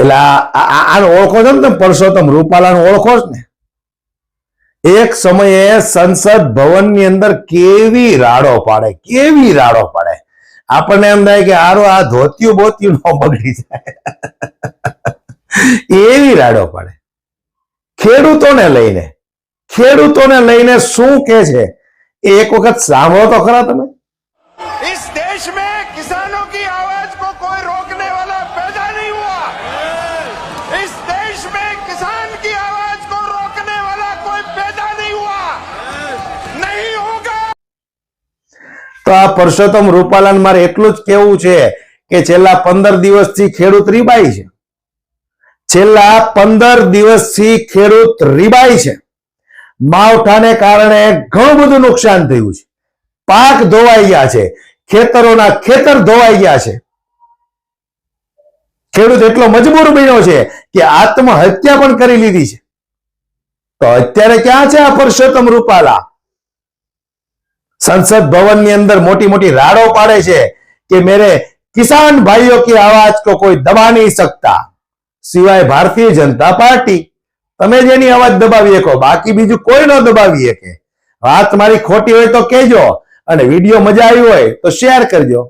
એટલે આને ઓળખો છો ને તમે? પરસોત્તમ રૂપાલાને ઓળખો જ ને? એક સમયે સંસદ ભવનની અંદર કેવી રાડો પાડે, કેવી રાડો પાડે? આપણને એમ થાય કે આરો આ ધોતિયું બોતિયું નો બગડી જાય. એવી રાડો પાડે. ખેડૂતોને લઈને ખેડૂતોને લઈને શું કે છે? એક વખત સાંભળો તો ખરા તમે. દેશ મેં કી તો આ પરસોત્તમ રૂપાલાને મારે એટલું જ કેવું છે કે છેલ્લા પંદર દિવસથી ખેડૂત રીબાઈ છેલ્લા પંદર દિવસથી ખેડૂત રીબાઈ છે. માવઠાને કારણે ઘણું બધું નુકસાન થયું છે. પાક ધોવાઈ ગયા છે. ખેતરોના ખેતર ધોવાઈ ગયા છે. ખેડૂત એટલો મજબૂર બન્યો છે કે આત્મહત્યા પણ કરી લીધી છે. તો અત્યારે ક્યાં છે આ પરસોત્તમ રૂપાલા? સંસદ ભવનની અંદર મોટી મોટી રાડો પાડે છે કે મેરે કિસાન ભાઈઓ કે આવાજ તો કોઈ દબા નહીં શકતા સિવાય ભારતીય જનતા પાર્ટી. તમે જેની અવાજ દબાવી શકો બાકી બીજું કોઈ ન દબાવી શકે વાત મારી ખોટી હોય તો કેજો અને વીડિયો મજા આવી હોય તો શેર કરજો.